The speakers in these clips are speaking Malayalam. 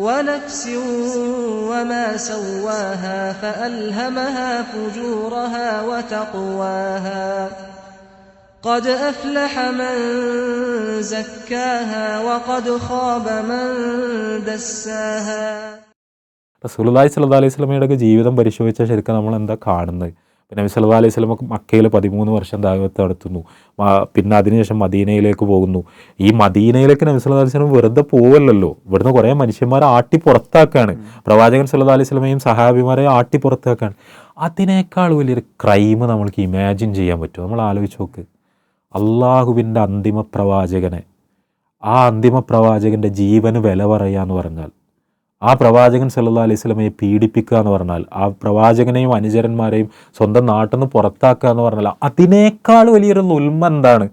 ونفس وما سواها فألهمها فجورها وتقواها قد أفلح من زكاها وقد خاب من دساها റസൂലുള്ളാഹി സ്വല്ലല്ലാഹി അലൈഹി സ്വലമയുടെ ഒക്കെ ജീവിതം പരിശോധിച്ചാൽ ശരിക്കും നമ്മൾ എന്താ കാണുന്നത് പിന്നെ നബി സല്ലല്ലാഹി അലൈഹി സ്വലമ മക്കയിൽ പതിമൂന്ന് വർഷം ദാവത്ത് നടത്തുന്നു. പിന്നെ അതിനുശേഷം മദീനയിലേക്ക് പോകുന്നു. ഈ മദീനയിലേക്ക് നബി സല്ലല്ലാഹി അലൈഹി സ്വലം വെറുതെ പോവല്ലല്ലോ. ഇവിടുന്ന് കുറേ മനുഷ്യന്മാരെ ആട്ടി പുറത്താക്കാണ്. പ്രവാചകൻ സല്ലല്ലാഹി അലൈഹി സ്വലമയും സഹാബിമാരെ ആട്ടി പുറത്താക്കാണ്. അതിനേക്കാൾ വലിയൊരു ക്രൈം നമ്മൾക്ക് ഇമാജിൻ ചെയ്യാൻ പറ്റും നമ്മൾ ആലോചിച്ച് നോക്ക്. അള്ളാഹുവിന്റെ അന്തിമ പ്രവാചകനെ ആ അന്തിമ പ്രവാചകന്റെ ജീവന് വില പറയുക എന്ന് പറഞ്ഞാൽ ആ പ്രവാചകൻ സല്ലാ അലൈഹി സ്വലമയെ പീഡിപ്പിക്കുക എന്ന് പറഞ്ഞാൽ ആ പ്രവാചകനെയും അനുചരന്മാരെയും സ്വന്തം നാട്ടിൽ നിന്ന് പുറത്താക്കുക എന്ന് പറഞ്ഞാൽ അതിനേക്കാൾ വലിയൊരു നുൽമ എന്താണ്?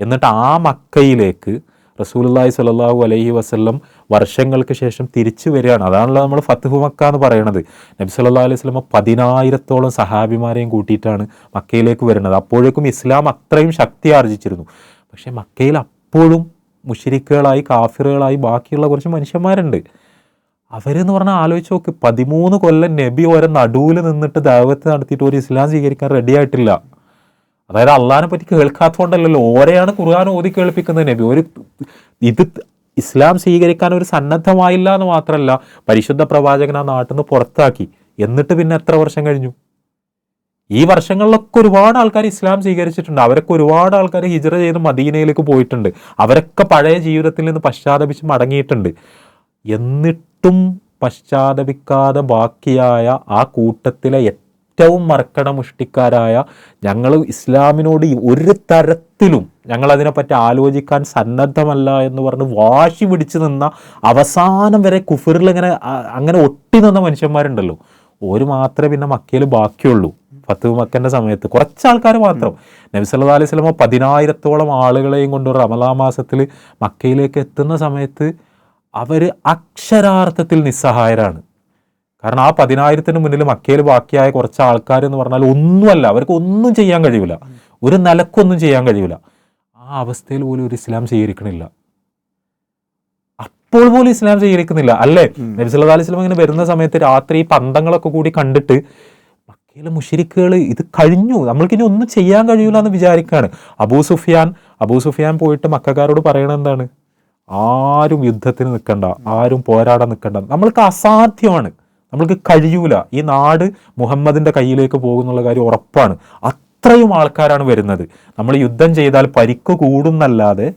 എന്നിട്ട് ആ മക്കയിലേക്ക് റസൂലുള്ളാഹി സ്വല്ലല്ലാഹു അലൈഹി വസല്ലം വർഷങ്ങൾക്ക് ശേഷം തിരിച്ചു വരികയാണ്. അതാണല്ലോ നമ്മൾ ഫത്തുഹു മക്ക എന്ന് പറയണത്. നബി സല്ലാ അലൈഹി സ്വലമ പതിനായിരത്തോളം സഹാബിമാരെയും കൂട്ടിയിട്ടാണ് മക്കയിലേക്ക് വരുന്നത്. അപ്പോഴേക്കും ഇസ്ലാം അത്രയും ശക്തി ആർജിച്ചിരുന്നു. പക്ഷേ മക്കയിൽ അപ്പോഴും മുഷിരിക്കുകളായി കാഫിറുകളായി ബാക്കിയുള്ള കുറച്ച് മനുഷ്യന്മാരുണ്ട്. അവരെന്ന് പറഞ്ഞാൽ ആലോചിച്ച് നോക്ക് പതിമൂന്ന് കൊല്ലം നബി ഓരോ നടുവിൽ നിന്നിട്ട് ദൈവത്തെ നടത്തിയിട്ട് ഒരു ഇസ്ലാം സ്വീകരിക്കാൻ റെഡി ആയിട്ടില്ല. അതായത് അള്ളഹാനെ പറ്റി കേൾക്കാത്തതുകൊണ്ടല്ലല്ലോ ഓരെയാണ് ഖുർആൻ ഓതി കേൾപ്പിക്കുന്നത് നബി. ഒരു ഇത് ഇസ്ലാം സ്വീകരിക്കാൻ ഒരു സന്നദ്ധമായില്ല എന്ന് മാത്രമല്ല പരിശുദ്ധ പ്രവാചകൻ ആ നാട്ടിൽ നിന്ന് പുറത്താക്കി. എന്നിട്ട് പിന്നെ എത്ര വർഷം കഴിഞ്ഞു? ഈ വർഷങ്ങളിലൊക്കെ ഒരുപാട് ആൾക്കാർ ഇസ്ലാം സ്വീകരിച്ചിട്ടുണ്ട്. അവരൊക്കെ ഒരുപാട് ആൾക്കാർ ഹിജറ ചെയ്ത് മദീനയിലേക്ക് പോയിട്ടുണ്ട്. അവരൊക്കെ പഴയ ജീവിതത്തിൽ നിന്ന് പശ്ചാത്തപിച്ച് മടങ്ങിയിട്ടുണ്ട്. എന്നിട്ടും പശ്ചാത്തപിക്കാതെ ബാക്കിയായ ആ കൂട്ടത്തിലെ ഏറ്റവും മറക്കട മുഷ്ടിക്കാരായ ഞങ്ങൾ ഇസ്ലാമിനോട് ഒരു തരത്തിലും ഞങ്ങൾ അതിനെപ്പറ്റി ആലോചിക്കാൻ സന്നദ്ധമല്ല എന്ന് പറഞ്ഞ് വാശി പിടിച്ചു നിന്ന അവസാനം വരെ കുഫറിൽ ഇങ്ങനെ അങ്ങനെ ഒട്ടി നിന്ന മനുഷ്യന്മാരുണ്ടല്ലോ. ഒരു മാത്രമേ പിന്നെ മക്കയിൽ ബാക്കിയുള്ളൂ. ഫത്ത് മക്കന്റെ സമയത്ത്. കുറച്ച് ആൾക്കാർ മാത്രം. നബി സല്ലല്ലാഹു അലൈഹി വസല്ലമ പതിനായിരത്തോളം ആളുകളെയും കൊണ്ട് റമലാ മാസത്തിൽ മക്കയിലേക്ക് എത്തുന്ന സമയത്ത് അവർ അക്ഷരാർത്ഥത്തിൽ നിസ്സഹായരാണ്. കാരണം ആ പതിനായിരത്തിന് മുന്നിൽ മക്കയിൽ ബാക്കിയായ കുറച്ച് ആൾക്കാർ എന്ന് പറഞ്ഞാൽ ഒന്നുമല്ല അവർക്ക് ഒന്നും ചെയ്യാൻ കഴിയില്ല ഒരു നിലക്കൊന്നും ചെയ്യാൻ കഴിയില്ല ആ അവസ്ഥയിൽ പോലും ഒരു ഇസ്ലാം സ്വീകരിക്കണില്ല. അപ്പോൾ പോലും ഇസ്ലാം സ്വീകരിക്കുന്നില്ല അല്ലേ? നബി സല്ലല്ലാഹു അലൈഹി വസല്ലം ഇങ്ങനെ വരുന്ന സമയത്ത് രാത്രി പന്തങ്ങളൊക്കെ കൂടി കണ്ടിട്ട് മക്കയിലെ മുഷിരിക്കുകൾ ഇത് കഴിഞ്ഞു നമ്മൾക്കിനി ഒന്നും ചെയ്യാൻ കഴിയൂല എന്ന് വിചാരിക്കുകയാണ് അബൂ സുഫിയാൻ അബൂ സുഫിയാൻ പോയിട്ട് മക്കാരോട് പറയണത് എന്താണ്? ആരും യുദ്ധത്തിന് നിൽക്കണ്ട ആരും പോരാടാൻ നിൽക്കണ്ട നമ്മൾക്ക് അസാധ്യമാണ്. നമ്മൾക്ക് കഴിയൂല. ഈ നാട് മുഹമ്മദിന്റെ കയ്യിലേക്ക് പോകുന്നുള്ള കാര്യം ഉറപ്പാണ്. അത്രയും ആൾക്കാരാണ് വരുന്നത്. നമ്മൾ യുദ്ധം ചെയ്താൽ പരിക്ക് കൂടുന്നല്ലാതെ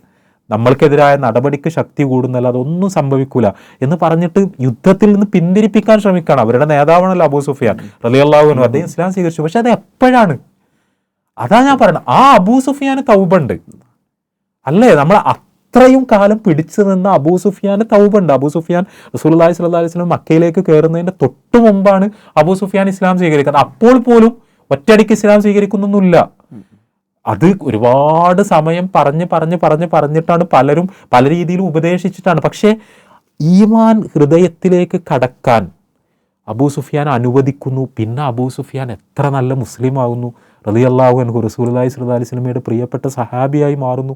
നമ്മൾക്കെതിരായ നടപടിക്ക് ശക്തി കൂടുന്നല്ലാതെ ഒന്നും സംഭവിക്കൂല എന്ന് പറഞ്ഞിട്ട് യുദ്ധത്തിൽ നിന്ന് പിന്തിരിപ്പിക്കാൻ ശ്രമിക്കുകയാണ് അവരുടെ നേതാവാണല്ലോ അബൂ സുഫിയാൻ റലിയല്ലാഹു അൻഹു. അദ്ദേഹം ഇസ്ലാം സ്വീകരിച്ചു. പക്ഷെ അത് എപ്പോഴാണ്? അതാ ഞാൻ പറയുന്നത് ആ അബൂ സുഫിയാന് തൗബുണ്ട് അല്ലേ? നമ്മൾ അത്രയും കാലം പിടിച്ചു നിന്ന അബൂ സുഫിയാന് തൗബുണ്ട്. അബൂ സുഫിയാൻ റസൂലുള്ളാഹി സ്വല്ലല്ലാഹി അലൈഹി വസല്ലം മക്കയിലേക്ക് കയറുന്നതിന്റെ തൊട്ടു മുമ്പാണ് അബൂ സുഫിയാൻ ഇസ്ലാം സ്വീകരിക്കുന്നത്. അപ്പോൾ പോലും ഒറ്റയടിക്ക് ഇസ്ലാം സ്വീകരിക്കുന്നൊന്നുമില്ല. അത് ഒരുപാട് സമയം പറഞ്ഞ് പറഞ്ഞ് പറഞ്ഞ് പറഞ്ഞിട്ടാണ് പലരും പല രീതിയിലും ഉപദേശിച്ചിട്ടാണ്. പക്ഷേ ഈമാൻ ഹൃദയത്തിലേക്ക് കടക്കാൻ അബൂ സുഫിയാൻ അനുവദിക്കുന്നു. പിന്നെ അബൂ സുഫിയാൻ എത്ര നല്ല മുസ്ലിം ആകുന്നു റളിയല്ലാഹു അൻഹു സ്വല്ലല്ലാഹി അലൈഹി വസല്ലമയുടെ പ്രിയപ്പെട്ട സഹാബിയായി മാറുന്നു.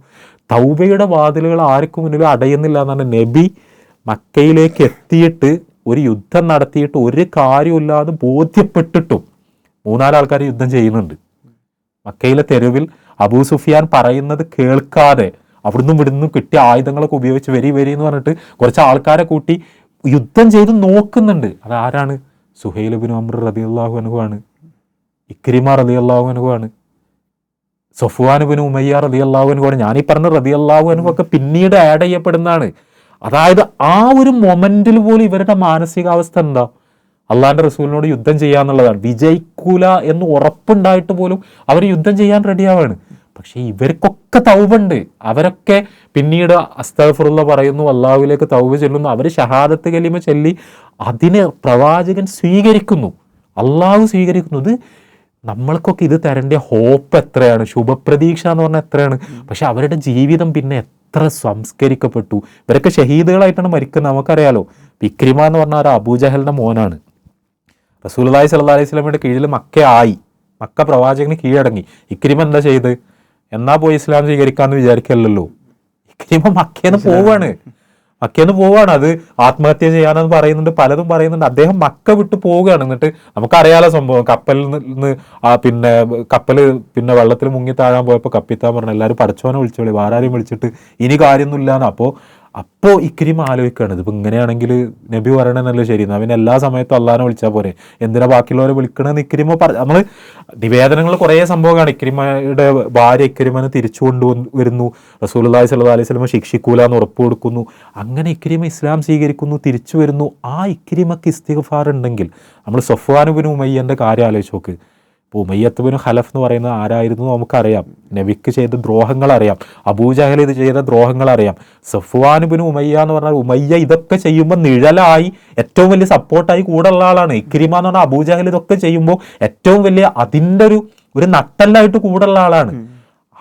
തൗബയുടെ വാതിലുകൾ ആർക്കും മുന്നിൽ അടയുന്നില്ല എന്നാണ് നബി മക്കയിലേക്ക് എത്തിയിട്ട് ഒരു യുദ്ധം നടത്തിയിട്ട് ഒരു കാര്യമില്ലാതെ ബോധ്യപ്പെട്ടിട്ടും മൂന്നാലാൾക്കാർ യുദ്ധം ചെയ്യുന്നുണ്ട്. മക്കയിലെ തെരുവിൽ അബൂ സുഫിയാൻ പറയുന്നത് കേൾക്കാതെ അവിടുന്ന് ഇവിടുന്ന് കിട്ടിയ ആയുധങ്ങളൊക്കെ ഉപയോഗിച്ച് വരി വരി എന്ന് പറഞ്ഞിട്ട് കുറച്ച് ആൾക്കാരെ കൂട്ടി യുദ്ധം ചെയ്ത് നോക്കുന്നുണ്ട്. അതാരാണ്? സുഹൈൽ ബിൻ അമർ റതി അള്ളാഹു അനുഭവാണ് ഇക്രിമ റതി അള്ളാഹു അനുഭവാണ് സഫുവാൻ ഉമയ്യ റതി അള്ളാഹു ഞാനീ പറഞ്ഞ റതി ഒക്കെ പിന്നീട് ആഡ് ചെയ്യപ്പെടുന്നതാണ്. അതായത് ആ ഒരു മൊമെന്റിൽ പോലും ഇവരുടെ മാനസികാവസ്ഥ എന്താ? അള്ളാന്റെ റസൂലിനോട് യുദ്ധം ചെയ്യാന്നുള്ളതാണ് വിജയിക്കൂല എന്ന് ഉറപ്പുണ്ടായിട്ട് പോലും അവർ യുദ്ധം ചെയ്യാൻ റെഡിയാവാണ് പക്ഷേ ഇവർക്കൊക്കെ തൗവുണ്ട് അവരൊക്കെ പിന്നീട് അസ്തഫറുള്ള പറയുന്നു അള്ളാഹുവിലേക്ക് തൗവ് ചെല്ലുന്നു. അവർ ഷഹാദത്ത് കലിമ ചൊല്ലി അതിനെ പ്രവാചകൻ സ്വീകരിക്കുന്നു. അള്ളാഹു സ്വീകരിക്കുന്നു ഇത് നമ്മൾക്കൊക്കെ ഇത് തരേണ്ട ഹോപ്പ് എത്രയാണ്? ശുഭപ്രതീക്ഷ എന്ന് പറഞ്ഞാൽ എത്രയാണ്? പക്ഷെ അവരുടെ ജീവിതം പിന്നെ എത്ര സംസ്കരിക്കപ്പെട്ടു. ഇവരൊക്കെ ഷഹീദുകളായിട്ടാണ് മരിക്കുന്നത് നമുക്കറിയാലോ. വിക്രിമ എന്ന് പറഞ്ഞ ഒരു അബൂജഹലിന്റെ മോനാണ്. റസൂലി സല്ലാ അലൈഹി സ്വലമിയുടെ കീഴിൽ മക്ക ആയി. മക്ക പ്രവാചകന് കീഴടങ്ങി. ഇക്രിമ എന്താ ചെയ്ത്? എന്നാ പോയി ഇസ്ലാം സ്വീകരിക്കാന്ന് വിചാരിക്കല്ലോ ഇക്രിമ മക്കേന്ന് പോവാണ്. മക്കന്ന് പോവാണ്. അത് ആത്മഹത്യ ചെയ്യാനെന്ന് പറയുന്നുണ്ട് പലതും പറയുന്നുണ്ട്. അദ്ദേഹം മക്ക വിട്ട് പോവുകയാണ്. എന്നിട്ട് നമുക്കറിയാലോ സംഭവം. കപ്പലിൽ നിന്ന് പിന്നെ കപ്പൽ പിന്നെ വെള്ളത്തിൽ മുങ്ങി താഴാൻ പോയപ്പോൾ കപ്പിത്താൻ പറഞ്ഞു എല്ലാവരും പഠിച്ചവനെ വിളിച്ചു വിളി വിളിച്ചിട്ട് ഇനി കാര്യമൊന്നുമില്ലാന്ന്. അപ്പോൾ അപ്പോൾ ഇക്രിമ ആലോചിക്കുകയാണ് ഇതിപ്പോൾ ഇങ്ങനെയാണെങ്കിൽ നബി പറയണമെന്നല്ലേ ശരി. എന്നാൽ പിന്നെ എല്ലാ സമയത്തും അള്ളഹാനെ വിളിച്ചാൽ പോരെ. എന്തിനാ ബാക്കിയുള്ളവരെ വിളിക്കണമെന്ന് ഇക്രിമ പറ നമ്മൾ നിവേദനങ്ങൾ കുറേ സംഭവമാണ് ഇക്രിമയുടെ ഭാര്യ ഇക്രിമനെ തിരിച്ചു കൊണ്ടുവന്ന് വരുന്നു റസൂലി സല്ലു അലൈഹി സ്വലമ ശിക്ഷിക്കൂല എന്ന് ഉറപ്പ് കൊടുക്കുന്നു. അങ്ങനെ ഇക്രിമ ഇസ്ലാം സ്വീകരിക്കുന്നു തിരിച്ചു വരുന്നു. ആ ഇക്രിമക്ക് ഇസ്തിഗ്ഫാർ ഉണ്ടെങ്കിൽ നമ്മൾ സൊഫ്വാനുബിന് ഉമയ്യന്റെ കാര്യം ആലോചിച്ച് നോക്ക്. ഇപ്പോൾ ഉമയ്യത്തുബിന് ഖലഫ് എന്ന് പറയുന്നത് ആരായിരുന്നു നമുക്കറിയാം. നബിക്ക് ചെയ്ത ദ്രോഹങ്ങൾ അറിയാം അബൂജഹൽ ഇത് ചെയ്ത ദ്രോഹങ്ങൾ അറിയാം സഫ്വാനുബിന് ഉമയ്യ എന്ന് പറഞ്ഞാൽ ഉമയ്യ ഇതൊക്കെ ചെയ്യുമ്പോൾ നിഴലായി ഏറ്റവും വലിയ സപ്പോർട്ടായി കൂടെ ഉള്ള ആളാണ്. ഇക്രിമ എന്ന് പറഞ്ഞാൽ അബൂജഹൽ ഇതൊക്കെ ചെയ്യുമ്പോൾ ഏറ്റവും വലിയ അതിന്റെ ഒരു ഒരു നട്ടല്ലായിട്ട് കൂടെ ഉള്ള ആളാണ്.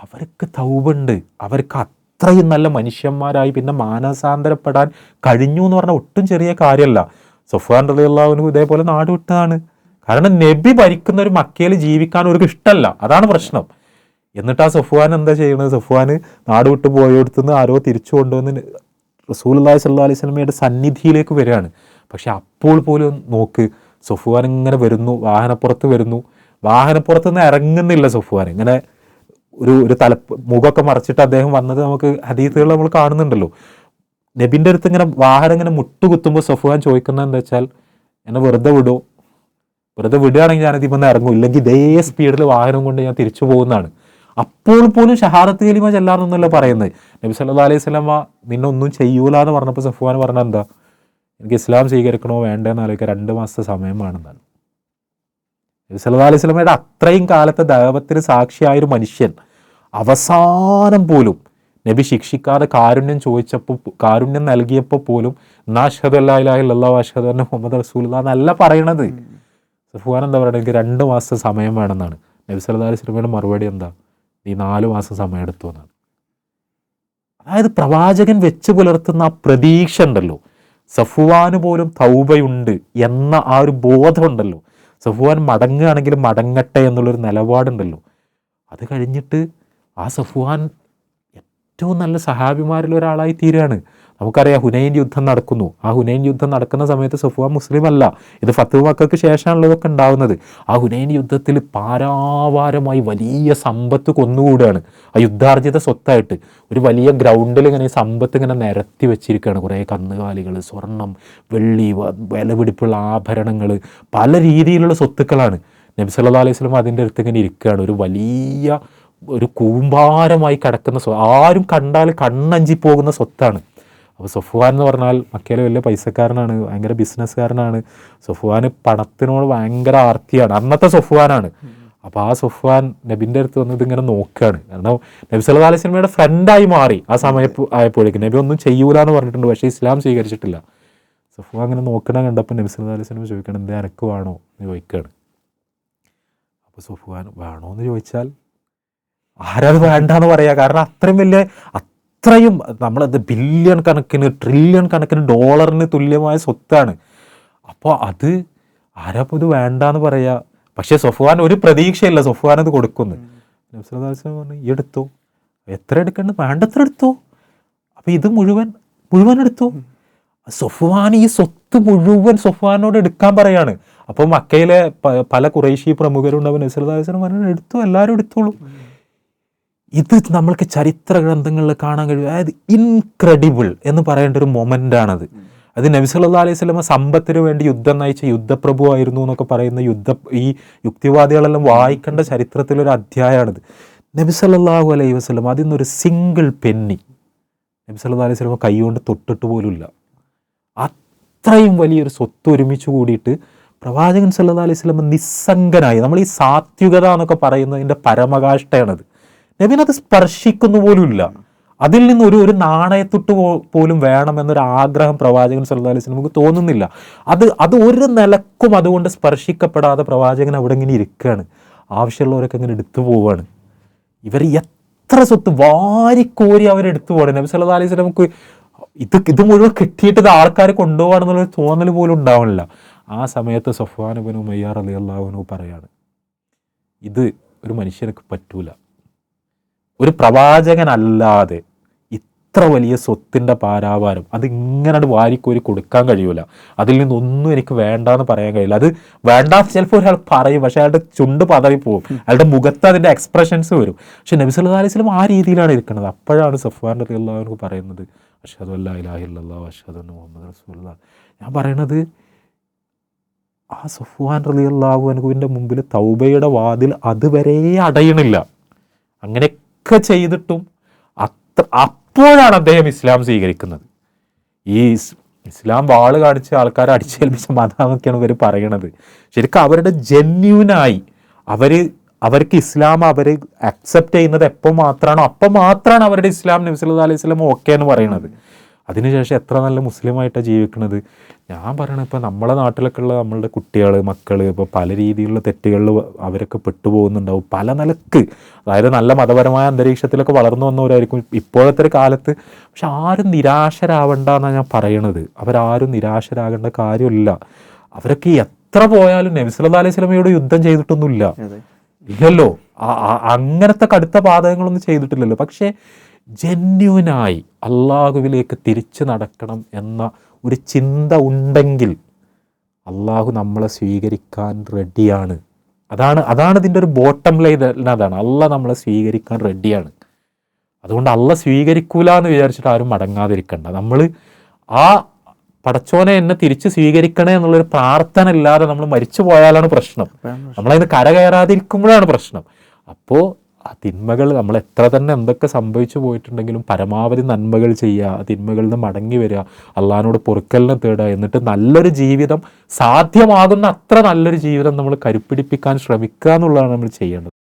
അവർക്ക് തൗബുണ്ട്. അവർക്ക് അത്രയും നല്ല മനുഷ്യന്മാരായി പിന്നെ മാനസാന്തരപ്പെടാൻ കഴിഞ്ഞു എന്ന് പറഞ്ഞാൽ ഒട്ടും ചെറിയ കാര്യമല്ല. സഫ്വാൻ റളിയല്ലാഹുവിന് ഇതേപോലെ നാട് വിട്ടതാണ്. കാരണം നബി ഭരിക്കുന്ന ഒരു മക്കയിൽ ജീവിക്കാൻ അവർക്ക് ഇഷ്ടമല്ല അതാണ് പ്രശ്നം. എന്നിട്ട് ആ സഫ്വാൻ എന്താ ചെയ്യുന്നത് സഫ്വാൻ നാട് വിട്ട് പോയെടുത്തുനിന്ന് ആരോ തിരിച്ചു കൊണ്ടുവന്ന് അള്ളാഹി സല്ലാ അലൈഹി സ്വലമയുടെ സന്നിധിയിലേക്ക് വരികയാണ്. പക്ഷെ അപ്പോൾ പോലും നോക്ക് സഫ്വാൻ ഇങ്ങനെ വരുന്നു വാഹനപ്പുറത്ത് വരുന്നു. വാഹനപ്പുറത്ത് നിന്ന് ഇറങ്ങുന്നില്ല സഫ്വാൻ. ഇങ്ങനെ ഒരു ഒരു തല മുഖമൊക്കെ മറച്ചിട്ട് അദ്ദേഹം വന്നത് നമുക്ക് ഹദീസുകൾ നമ്മൾ കാണുന്നുണ്ടല്ലോ. നബിന്റെ അടുത്ത് ഇങ്ങനെ വാഹനം ഇങ്ങനെ മുട്ടുകുത്തുമ്പോൾ സഫ്വാൻ ചോദിക്കുന്നത് എന്താ വെച്ചാൽ എന്നെ വെറുതെ വിടുമോ വെറുതെ വിടുകയാണെങ്കിൽ ഞാനത് ഇപ്പം ഇറങ്ങും. ഇല്ലെങ്കിൽ ഇതേ സ്പീഡിൽ വാഹനം കൊണ്ട് ഞാൻ തിരിച്ചു പോകുന്നതാണ്. അപ്പോൾ പോലും ഷഹാദത്ത് കലിമ ചെല്ലാന്നൊന്നുമല്ല പറയുന്നത്. നബി സല്ലാ അലൈഹി സ്വലമ നിന്നെ ഒന്നും ചെയ്യൂല എന്ന് പറഞ്ഞപ്പോൾ സഫ്വാൻ പറഞ്ഞ എന്താ? എനിക്ക് ഇസ്ലാം സ്വീകരിക്കണോ വേണ്ടെന്ന് ആലോചിക്കുക രണ്ട് മാസത്തെ സമയം വേണമെന്നാണ്. നബി സല്ലാ അലൈഹി സ്വലമയുടെ അത്രയും കാലത്തെ ദൈവത്തിന് സാക്ഷിയായ ഒരു മനുഷ്യൻ. അവസാനം പോലും നബി ശിക്ഷിക്കാതെ കാരുണ്യം ചോദിച്ചപ്പോൾ കാരുണ്യം നൽകിയപ്പോൾ പോലും നാഷദ് അല്ലാ അഷ്ഹദ് മുഹമ്മദ് റസൂൽ എന്നല്ല പറയണത്. സഫുവാൻ എന്താ പറയുക എനിക്ക് രണ്ട് മാസം സമയം വേണമെന്നാണ്. നബി സല്ലാ അലൈഹി മറുപടി എന്താ? നീ നാല് മാസം സമയം എടുത്തു എന്നാണ്. അതായത് പ്രവാചകൻ വെച്ച് പുലർത്തുന്ന ആ പ്രതീക്ഷ ഉണ്ടല്ലോ. സഫുവാന് പോലും തൗബയുണ്ട് എന്ന ആ ഒരു ബോധമുണ്ടല്ലോ സഫുവാൻ മടങ്ങുകയാണെങ്കിൽ മടങ്ങട്ടെ എന്നുള്ളൊരു നിലപാടുണ്ടല്ലോ. അത് കഴിഞ്ഞിട്ട് ആ സഫുവാൻ ഏറ്റവും നല്ല സഹാബിമാരിൽ ഒരാളായി തീരുകയാണ്. നമുക്കറിയാം ഹുനൈൻ യുദ്ധം നടക്കുന്നു. ആ ഹുനൈൻ യുദ്ധം നടക്കുന്ന സമയത്ത് സഫുവാൻ മുസ്ലിം അല്ല ഇത് ഫത്തു മക്കൾക്ക് ശേഷമാണല്ലോ ഉണ്ടാവുന്നത്. ആ ഹുനൈൻ യുദ്ധത്തിൽ പാരാവാരമായി വലിയ സമ്പത്ത് കൊന്നുകൂടുകയാണ്. ആ യുദ്ധാർജിത സ്വത്തായിട്ട് ഒരു വലിയ ഗ്രൗണ്ടിൽ ഇങ്ങനെ സമ്പത്ത് ഇങ്ങനെ നിരത്തി വെച്ചിരിക്കുകയാണ്. കുറേ കന്നുകാലികൾ സ്വർണം വെള്ളി വിലപിടിപ്പുള്ള ആഭരണങ്ങൾ പല രീതിയിലുള്ള സ്വത്തുക്കളാണ്. നബി സല്ലല്ലാഹു അലൈഹി സ്വലം അതിന്റെ അടുത്ത് ഇങ്ങനെ ഇരിക്കുകയാണ്. ഒരു വലിയ ഒരു കൂമ്പാരമായി കിടക്കുന്ന സ്വ ആരും കണ്ടാൽ കണ്ണഞ്ചി പോകുന്ന സ്വത്താണ്. അപ്പോൾ സൊഫുവാൻ എന്ന് പറഞ്ഞാൽ മക്കയിലെ വലിയ പൈസക്കാരനാണ് ഭയങ്കര ബിസിനസ്സുകാരനാണ്. സൊഫുവാൻ പണത്തിനോട് ഭയങ്കര ആർത്തിയാണ്. അന്നത്തെ സൊഫുവാനാണ്. അപ്പോൾ ആ സഫുവാൻ നബിന്റെ അടുത്ത് വന്ന് ഇങ്ങനെ നോക്കുകയാണ് കാരണം നബി സല്ലാ അലൈഹി സ്വലമയുടെ ഫ്രണ്ടായി മാറി ആ സമയത്ത് ആയപ്പോഴേക്കും. നബി ഒന്നും ചെയ്യൂല എന്ന് പറഞ്ഞിട്ടുണ്ട് പക്ഷേ ഇസ്ലാം സ്വീകരിച്ചിട്ടില്ല. സഫുവാൻ അങ്ങനെ നോക്കണ കണ്ടപ്പോൾ നബി സല്ലാ അലൈഹി സ്വലം ചോദിക്കണം എന്തേ എനക്ക് വേണോ? എന്ന് ചോദിക്കുകയാണ് അപ്പോൾ സഫുവാൻ വേണോ എന്ന് ചോദിച്ചാൽ ആരത് വേണ്ടെന്ന് പറയാ? കാരണം അത്രയും വലിയ അത്രയും നമ്മളത് ബില്യൺ കണക്കിന് ട്രില്യൺ കണക്കിന് ഡോളറിന് തുല്യമായ സ്വത്താണ്. അപ്പോൾ അത് ആരാ ഇത് വേണ്ടാന്ന് പറയാ. പക്ഷേ സൊഫ്വാൻ ഒരു പ്രതീക്ഷയില്ല സൊഫ്വാൻ അത് കൊടുക്കുന്നു. നബ്സലാസ്ലം പറഞ്ഞു ഈ എടുത്തോ? എത്ര എടുക്കേണ്ടത് വേണ്ടത്ര എടുത്തോ? അപ്പോൾ ഇത് മുഴുവൻ മുഴുവൻ എടുത്തു? സൊഫ്വാൻ ഈ സ്വത്ത് മുഴുവൻ സൊഫ്വാനോട് എടുക്കാൻ പറയാണ്. അപ്പോൾ മക്കയിലെ പല കുറേശി പ്രമുഖരുണ്ടാവും നബ്സലാസ്ലം പറഞ്ഞു എടുത്തു? എല്ലാവരും എടുത്തോളൂ. ഇത് നമ്മൾക്ക് ചരിത്ര ഗ്രന്ഥങ്ങളിൽ കാണാൻ കഴിയും. അതായത് ഇൻക്രെഡിബിൾ എന്ന് പറയേണ്ട ഒരു മൊമെന്റ് ആണത്. അത് നബി സല്ലല്ലാഹു അലൈഹി സ്വലമ സമ്പത്തിന് വേണ്ടി യുദ്ധം നയിച്ച യുദ്ധപ്രഭു ആയിരുന്നു എന്നൊക്കെ പറയുന്ന യുദ്ധ ഈ യുക്തിവാദികളെല്ലാം വായിക്കേണ്ട ചരിത്രത്തിലൊരു അധ്യായമാണിത്. നബി സല്ലല്ലാഹു അലൈഹി വസ്ലം അതിൽ നിന്നൊരു സിംഗിൾ പെന്നി നബി സല്ലല്ലാഹു അലൈഹി സ്വലമ കൈകൊണ്ട് തൊട്ടിട്ട് പോലുമില്ല. അത്രയും വലിയൊരു സ്വത്ത് ഒരുമിച്ച് കൂടിയിട്ട് പ്രവാചകൻ സല്ലാ അലൈഹി സ്വലമ നിസ്സംഗനായി. നമ്മൾ ഈ സാത്വികത എന്നൊക്കെ പറയുന്നതിന്റെ പരമകാഷ്ഠയാണത്. നബിനത് സ്പർശിക്കുന്നു പോലുമില്ല അതിൽ നിന്ന് ഒരു ഒരു നാണയത്തൊട്ട് പോലും വേണമെന്നൊരു ആഗ്രഹം പ്രവാചകൻ സല്ലല്ലാഹു അലൈഹി നമുക്ക് തോന്നുന്നില്ല. അത് അത് ഒരു നിലക്കും അതുകൊണ്ട് സ്പർശിക്കപ്പെടാതെ പ്രവാചകൻ അവിടെ ഇങ്ങനെ ഇരിക്കുകയാണ്. ആവശ്യമുള്ളവരൊക്കെ ഇങ്ങനെ എടുത്തു പോവുകയാണ്. ഇവർ എത്ര സ്വത്ത് വാരിക്കോരി അവരെടുത്തു പോകണം നബി സല്ലാ അലൈഹി നമുക്ക് ഇത് ഇത് മുഴുവൻ കിട്ടിയിട്ട് ഇത് ആൾക്കാർ കൊണ്ടുപോകണമെന്നുള്ളൊരു തോന്നൽ പോലും ഉണ്ടാവണില്ല. ആ സമയത്ത് സഫ്വാനുബനു മയ്യാർ അലി അള്ളാഹുനു പറയാണ് ഇത് ഒരു മനുഷ്യർക്ക് പറ്റൂല. ഒരു പ്രവാചകനല്ലാതെ ഇത്ര വലിയ സ്വത്തിന്റെ പാരാവാരം അത് ഇങ്ങനെ വാരിക്കോരി കൊടുക്കാൻ കഴിയൂല. അതിൽ നിന്നൊന്നും എനിക്ക് വേണ്ട എന്ന് പറയാൻ കഴിയില്ല. അത് വേണ്ട ചിലപ്പോൾ ഒരാൾ പറയും പക്ഷെ അയാളുടെ ചുണ്ട് പതറിപ്പോവും അയാളുടെ മുഖത്ത് അതിന്റെ എക്സ്പ്രഷൻസ് വരും. പക്ഷെ നബി ആ രീതിയിലാണ് ഇരിക്കുന്നത്. അപ്പോഴാണ് സഫ്വാൻ റതി അള്ളാഹുനക്ക് പറയുന്നത് അഷദ് അല്ലാ ഇലാഹില്ലാ അഷദ് മുഹമ്മദ് റസൂലുള്ള. ഞാൻ പറയണത് ആ സഫ്വാൻ റലി അള്ളാഹുവിന്റെ മുമ്പിൽ തൗബയുടെ വാതിൽ അതുവരെ അടയണില്ല. അങ്ങനെയൊക്കെ ചെയ്തിട്ടും അത്ര അപ്പോഴാണ് അദ്ദേഹം ഇസ്ലാം സ്വീകരിക്കുന്നത്. ഈ ഇസ്ലാം വാൾ കാണിച്ച് ആൾക്കാരെ അടിച്ചേൽപ്പിച്ച മതമൊക്കെയാണ് ഇവർ പറയണത്. ശരിക്കും അവരുടെ ജെന്യൂനായി അവർ അവർക്ക് ഇസ്ലാം അവർ അക്സെപ്റ്റ് ചെയ്യുന്നത് എപ്പോൾ മാത്രമാണോ അപ്പോൾ മാത്രമാണ് അവരുടെ ഇസ്ലാം നബി സല്ലല്ലാഹു അലൈഹി വസല്ലം ഓക്കെ എന്ന് പറയുന്നത് അതിനുശേഷം എത്ര നല്ല മുസ്ലിമായിട്ടാണ് ജീവിക്കുന്നത് ഞാൻ പറയണത് ഇപ്പോൾ നമ്മളെ നാട്ടിലൊക്കെ ഉള്ള നമ്മളുടെ കുട്ടികൾ മക്കൾ ഇപ്പോൾ പല രീതിയിലുള്ള തെറ്റുകളിൽ അവരൊക്കെ പെട്ടുപോകുന്നുണ്ടാവും. പല നിലയ്ക്ക്. അതായത് നല്ല മതപരമായ അന്തരീക്ഷത്തിലൊക്കെ വളർന്നു വന്നവരായിരിക്കും ഇപ്പോഴത്തെ ഒരു കാലത്ത്. പക്ഷെ ആരും നിരാശരാവണ്ട എന്നാണ് ഞാൻ പറയണത്. അവരാരും നിരാശരാകേണ്ട കാര്യമില്ല. അവരൊക്കെ എത്ര പോയാലും നബി സല്ലല്ലാഹു അലൈഹി സ്വലമയോട് യുദ്ധം ചെയ്തിട്ടൊന്നുമില്ല. ഇല്ലല്ലോ. അങ്ങനത്തെ കടുത്ത പാതകങ്ങളൊന്നും ചെയ്തിട്ടില്ലല്ലോ. പക്ഷേ ജെന്യുനായി അള്ളാഹുവിലേക്ക് തിരിച്ചു നടക്കണം എന്ന ഒരു ചിന്ത ഉണ്ടെങ്കിൽ അള്ളാഹു നമ്മളെ സ്വീകരിക്കാൻ റെഡിയാണ്. അതാണ് അതാണ് ഇതിന്റെ ഒരു ബോട്ടം ലൈൻ അതാണ്. അല്ല നമ്മളെ സ്വീകരിക്കാൻ റെഡിയാണ്. അതുകൊണ്ട് അല്ല സ്വീകരിക്കൂല എന്ന് വിചാരിച്ചിട്ട് ആരും മടങ്ങാതിരിക്കണ്ട. നമ്മൾ ആ പടച്ചോനെ എന്നെ തിരിച്ച് സ്വീകരിക്കണേ എന്നുള്ളൊരു പ്രാർത്ഥന ഇല്ലാതെ നമ്മൾ മരിച്ചു പോയാലാണ് പ്രശ്നം. നമ്മളതിന് കരകയറാതിരിക്കുമ്പോഴാണ് പ്രശ്നം. അപ്പോൾ ആ തിന്മകൾ നമ്മൾ എത്ര തന്നെ എന്തൊക്കെ സംഭവിച്ചു പോയിട്ടുണ്ടെങ്കിലും പരമാവധി നന്മകൾ ചെയ്യുക ആ തിന്മകളിൽ നിന്ന് മടങ്ങി വരിക അള്ളഹാനോട് പൊറുക്കലിനെ തേടുക എന്നിട്ട് നല്ലൊരു ജീവിതം സാധ്യമാകുന്ന അത്ര നല്ലൊരു ജീവിതം നമ്മൾ കരുപ്പിടിപ്പിക്കാൻ ശ്രമിക്കുക എന്നുള്ളതാണ് നമ്മൾ ചെയ്യേണ്ടത്.